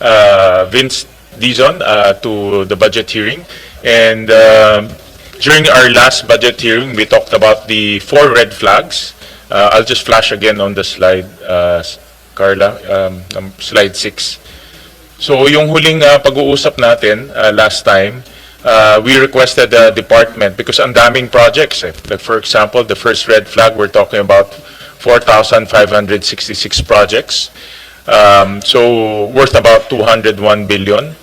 uh, Vince Dizon uh, to the budget hearing. And um, during our last budget hearing, we talked about the four red flags. Uh, I'll just flash again on the slide, uh, Carla, um, um, slide six. So yung huling uh, pag-uusap natin uh, last time, uh, we requested the department because ang daming projects. Eh. Like for example, the first red flag, we're talking about 4,566 projects. Um, so worth about 201 billion.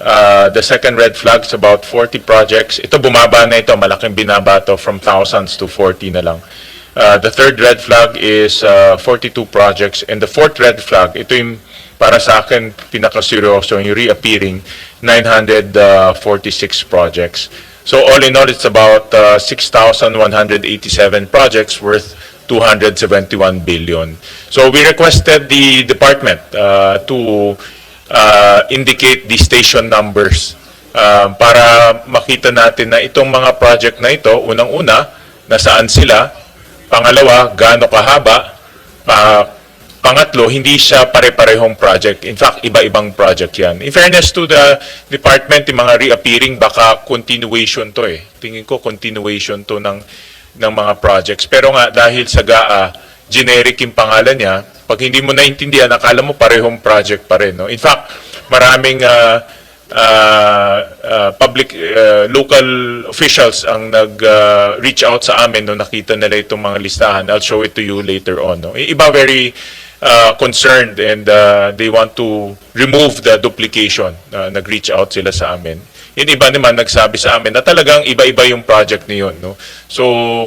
Uh, the second red flag is about 40 projects. Ito bumaba na ito, malaking binaba to from thousands to 40 na lang. Uh, the third red flag is uh, 42 projects. And the fourth red flag, ito yung para sa akin pinakaseryoso, yung reappearing 946 projects. So all in all, it's about uh, 6,187 projects worth 271 billion. So we requested the department uh, to uh, indicate the station numbers uh, para makita natin na itong mga project na ito, unang-una, nasaan sila, pangalawa, gaano kahaba, pa- pangatlo, hindi siya pare-parehong project. In fact, iba-ibang project yan. In fairness to the department, yung mga reappearing, baka continuation to eh. Tingin ko continuation to ng, ng mga projects. Pero nga, dahil sa GAA, generic yung pangalan niya, pag hindi mo naintindihan, akala mo parehong project pa rin. No? In fact, maraming uh, uh, uh, public, uh, local officials ang nag-reach out sa amin nung nakita nila itong mga listahan. I'll show it to you later on. No? Iba very uh, concerned and uh, they want to remove the duplication. Uh, nag-reach out sila sa amin. Yung iba naman nagsabi sa amin na talagang iba-iba yung project niyon. No? So,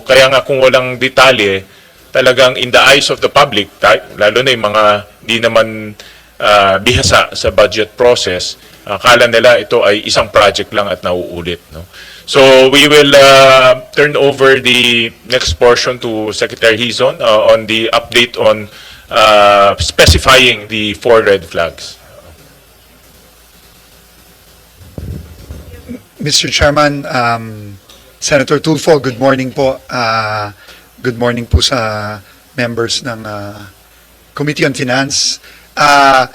kaya nga kung walang detalye, talagang in the eyes of the public, lalo na yung mga di naman ah, bihasa sa budget process, akala nila ito ay isang project lang at nauulit. No? So we will uh, turn over the next portion to Secretary Hizon uh, on the update on uh, specifying the four red flags. Mr. Chairman, um, Senator Tulfo, good morning po. Ah, good morning po sa members ng ah, Committee on Finance. Ah,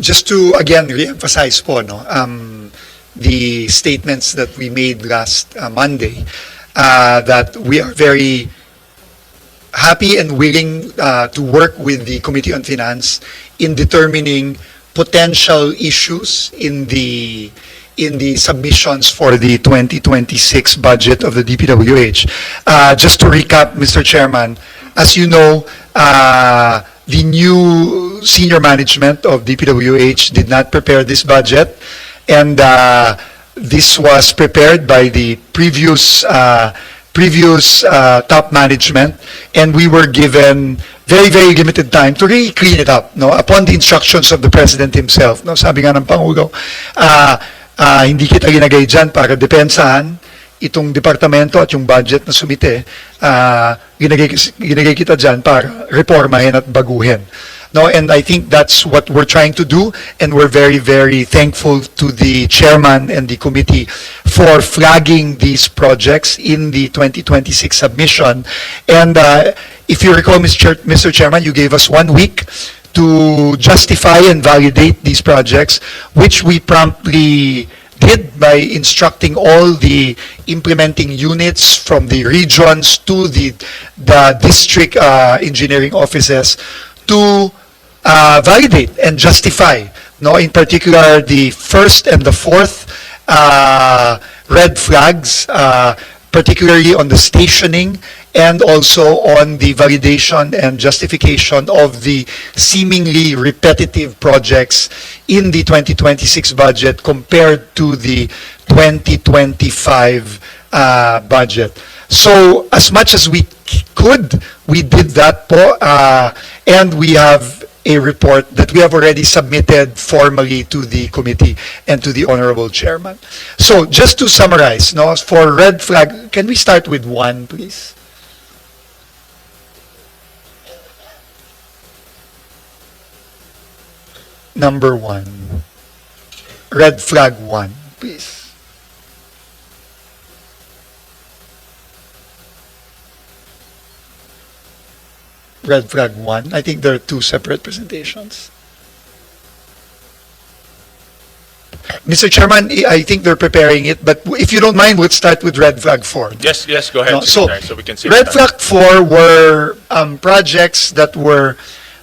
just to again re-emphasize po no, um, the statements that we made last ah, Monday ah, that we are very happy and willing uh, to work with the Committee on Finance in determining potential issues in the in the submissions for the 2026 budget of the DPWH. Uh, just to recap, Mr. Chairman, as you know, uh, the new senior management of DPWH did not prepare this budget, and uh, this was prepared by the previous uh, previous uh, top management, and we were given very, very limited time to really clean it up, no? Upon the instructions of the President himself, no? Sabi ng Pangulo, ah, ah, hindi kita ginagay dyan para depensahan itong departamento at yung budget na sumite, ah, ginagay, ginagay kita dyan para reformahin at baguhin. No, and I think that's what we're trying to do, and we're very, very thankful to the chairman and the committee for flagging these projects in the 2026 submission. And uh, if you recall, Mr. Chair- Mr. Chairman, you gave us one week to justify and validate these projects, which we promptly did by instructing all the implementing units from the regions to the, the district uh, engineering offices to uh, validate and justify, no, in particular, the first and the fourth uh, red flags, uh, particularly on the stationing and also on the validation and justification of the seemingly repetitive projects in the 2026 budget compared to the 2025 uh, budget. So as much as we could, we did that uh, and we have a report that we have already submitted formally to the committee and to the honorable chairman. So just to summarize, no, for red flag, can we start with one, please? Number one. Red flag one, please. Red flag one. I think there are two separate presentations. Mr. Chairman, I think they're preparing it, but if you don't mind, we'll start with red flag four. Yes, yes, go ahead, No, so, Secretary, so we can see. Red flag four were um, projects that were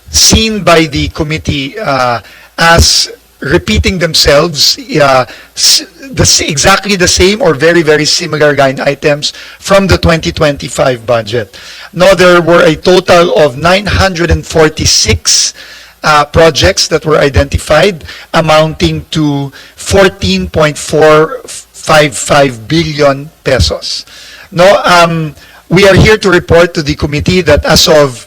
seen by the committee uh, as repeating themselves, uh, the, exactly the same or very, very similar line items from the 2025 budget. Now, there were a total of 946 uh, projects that were identified amounting to 14.455 billion pesos. Now, um, we are here to report to the committee that as of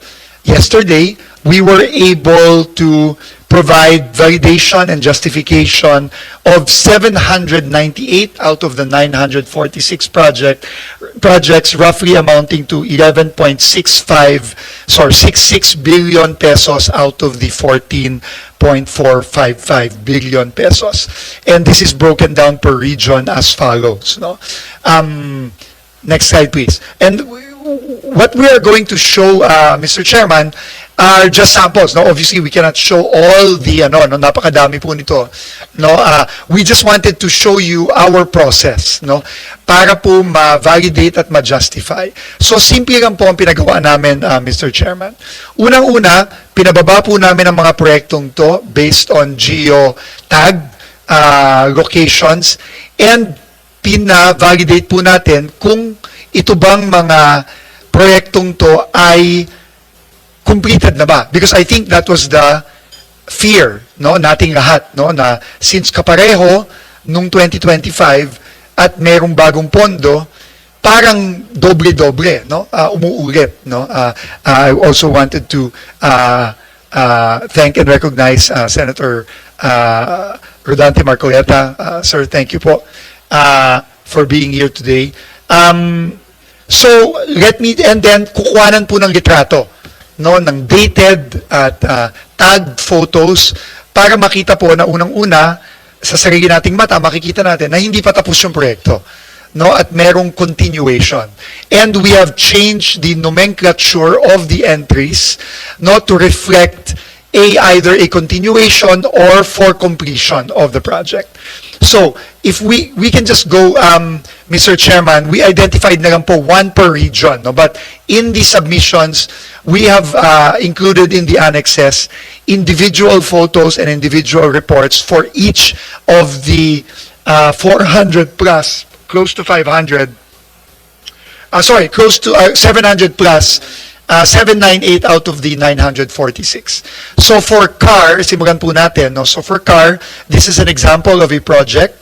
yesterday, we were able to provide validation and justification of 798 out of the 946 project, projects roughly amounting to 11.65, sorry, 66 billion pesos out of the 14.455 billion pesos. And this is broken down per region as follows, no? Um, next slide, please. And what we are going to show, uh, Mr. Chairman, are just samples. No, obviously we cannot show all the ano, no, napakadami po nito. No, uh, we just wanted to show you our process, no, para po ma-validate at ma-justify. So simple lang po ang pinagawa namin, uh, Mr. Chairman. Unang-una, pinababa po namin ang mga proyektong to based on geo tag uh, locations and pina-validate po natin kung ito bang mga proyektong to ay completed na ba? Because I think that was the fear, no, nating lahat, no, na since kapareho nung 2025 at merong bagong pondo, parang doble-doble, no, ah, umuulit, no. Ah, I also wanted to uh, uh, thank and recognize uh, Senator uh, Rodante Marcoleta. Uh, sir, thank you po uh, for being here today. Um, so, let me, and then, kukuhanan po ng litrato, no, ng dated at uh, tagged photos para makita po na unang-una, sa sarili nating mata, makikita natin na hindi pa tapos yung proyekto no at merong continuation. And we have changed the nomenclature of the entries no to reflect a either a continuation or for completion of the project so if we we can just go um Mr. Chairman we identified na po one per region no but in the submissions we have uh, included in the annexes individual photos and individual reports for each of the uh, 400 plus close to 500 uh, sorry, close to uh, 700 plus, uh, 798 out of the 946. So for car, simulan po natin, no? so for car, this is an example of a project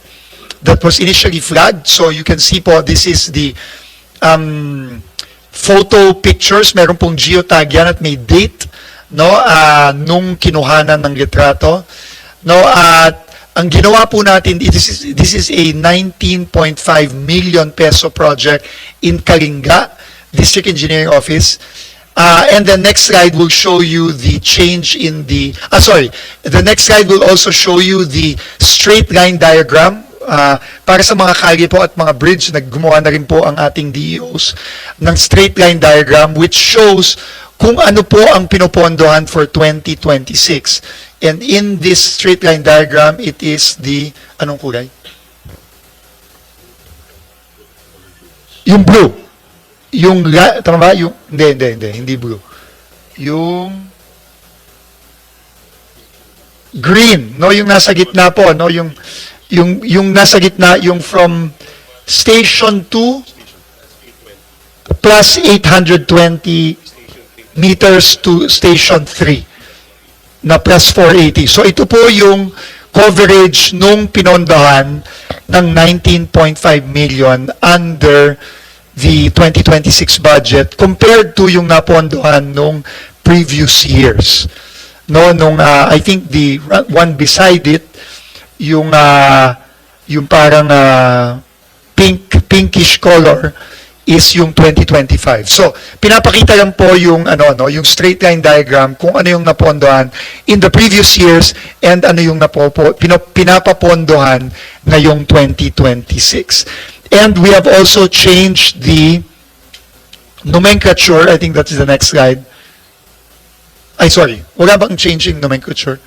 that was initially flagged. So you can see po, this is the um, photo pictures, meron pong geotag yan at may date, no, ah, nung kinuhanan ng litrato. No, at ang ginawa po natin, this is, this is a 19.5 million peso project in Kalinga, District Engineering Office. Uh, and the next slide will show you the change in the, ah, sorry, the next slide will also show you the straight line diagram Ah, para sa mga kalye po at mga bridge, naggumawa na rin po ang ating DEOs ng straight line diagram which shows kung ano po ang pinopondohan for 2026. And in this straight line diagram, it is the, anong kulay? Yung blue. Yung, la- tama ba? Yung, hindi, hindi, hindi, hindi blue. Yung, green, no, yung nasa gitna po, no, yung yung yung nasa gitna, yung from station 2 plus 820 meters to station 3 na plus 480. So ito po yung coverage nung pinondahan ng 19.5 million under the 2026 budget compared to yung napondohan nung previous years. No, nung uh, I think the one beside it yung ah, yung parang ah, pink pinkish color is yung 2025. So, pinapakita lang po yung ano no, yung straight line diagram kung ano yung napondohan in the previous years and ano yung napopo, pinapapondohan ngayong 2026. And we have also changed the nomenclature, I think that is the next slide. Ay, sorry. Wala bang changing nomenclature?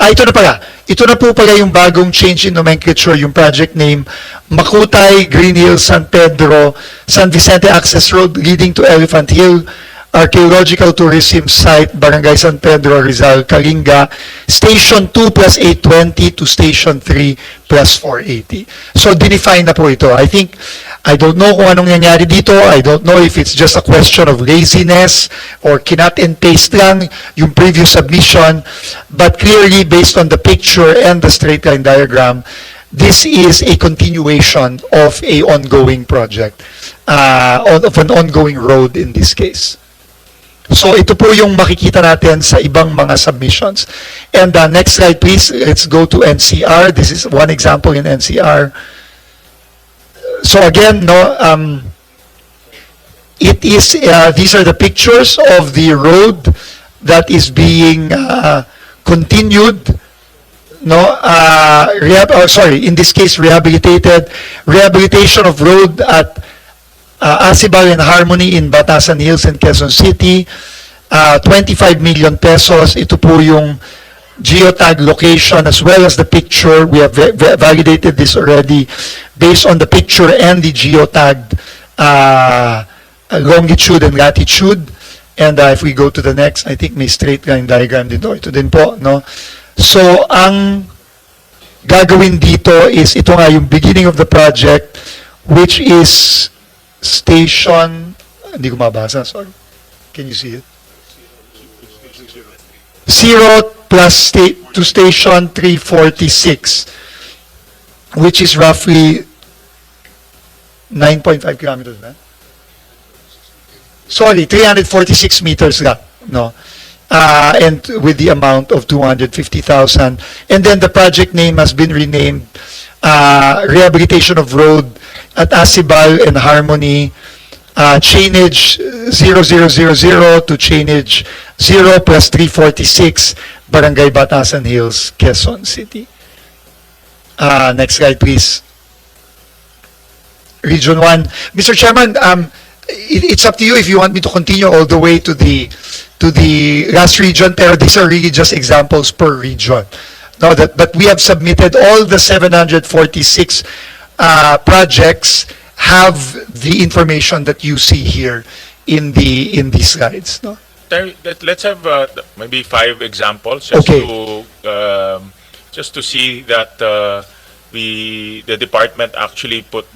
Ah, ito na pala. ito na po pala yung bagong change in nomenclature, yung project name, Makutay, Green Hills, San Pedro, San Vicente Access Road leading to Elephant Hill, Archaeological Tourism Site, Barangay San Pedro, Rizal, Kalinga, Station 2 plus 820 to Station 3 plus 480. So, dinefine na po ito. I think, I don't know kung anong nangyari dito. I don't know if it's just a question of laziness or kinat and paste lang yung previous submission. But clearly, based on the picture and the straight line diagram, this is a continuation of a ongoing project, uh, of an ongoing road in this case. So ito po yung makikita natin sa ibang mga submissions. And uh, next slide please, let's go to NCR. This is one example in NCR. So again, no, um, it is, uh, these are the pictures of the road that is being uh, continued no uh rehab oh, sorry in this case rehabilitated rehabilitation of road at uh, Asibal and Harmony in Batasan Hills and Quezon City. Uh, 25 million pesos. Ito po yung geotag location as well as the picture. We have va- va- validated this already based on the picture and the geotag uh, longitude and latitude. And uh, if we go to the next I think may straight line diagram dito ito din po no? So, ang gagawin dito is ito nga yung beginning of the project which is station hindi ko mabasa, sorry. Can you see it? Zero plus sta- to station 346 which is roughly 9.5 kilometers na? Sorry, 346 meters lang, no? uh, and with the amount of 250,000. And then the project name has been renamed uh, Rehabilitation of Road at Asibal and Harmony, uh, chainage 0000 to chainage 0 plus 346, Barangay Batasan Hills, Quezon City. Uh, next slide, please. Region 1. Mr. Chairman, um, it, it's up to you if you want me to continue all the way to the to the last region, pero these are really just examples per region. No, that, but we have submitted all the 746 uh, projects have the information that you see here in the in these slides. No? Let- let's have uh, maybe five examples just Okay. to um, just to see that uh, we the department actually put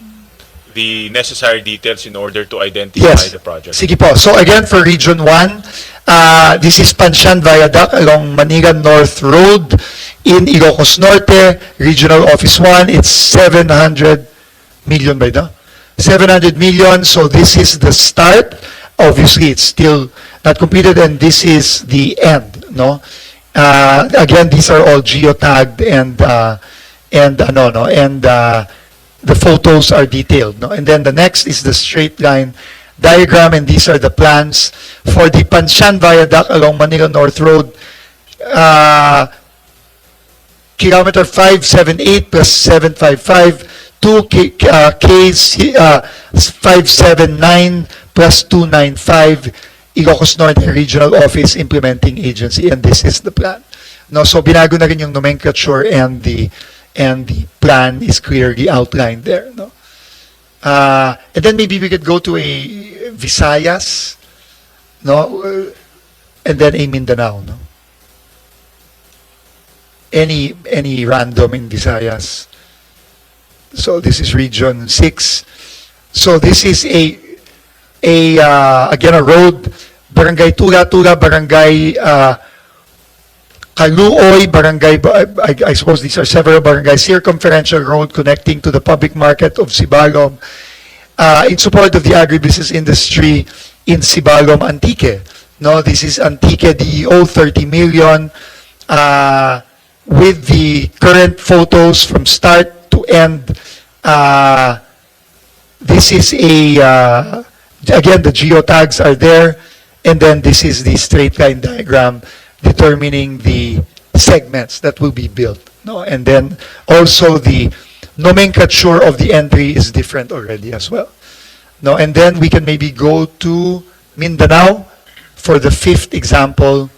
the necessary details in order to identify Yes. the project. Sige po. So again, for Region 1, uh, this is Panshan Viaduct along Manila North Road in Ilocos Norte, Regional Office 1. It's 700 million by now. 700 million. So this is the start. Obviously, it's still not completed and this is the end, no? Uh, again, these are all geotagged and, uh, and, ano, no, and, uh, the photos are detailed, no? And then the next is the straight line diagram, and these are the plans for the Panshan Viaduct along Manila North Road. Uh, kilometer 578 plus 755, 2 K, uh, Ks, uh, 579 plus 295, Ilocos Norte Regional Office Implementing Agency, and this is the plan. No, so binago na rin yung nomenclature and the and the plan is clearly outlined there, no? Uh, and then maybe we could go to a Visayas, no? Uh, And then a Mindanao, no? Any, any random in Visayas. So this is region six. So this is a, a, uh, again, a road, Barangay Tula Tula, Barangay, uh, Kaluoy, Barangay, I, I suppose these are several barangays, circumferential road connecting to the public market of Sibalom, uh, in support of the agribusiness industry in Sibalom, Antique. No, this is Antique DEO, 30 million, uh, with the current photos from start to end. Uh, this is a, uh, again, the geotags are there, and then this is the straight line diagram determining the segments that will be built. No, and then also the nomenclature of the entry is different already as well. No, and then we can maybe go to Mindanao for the fifth example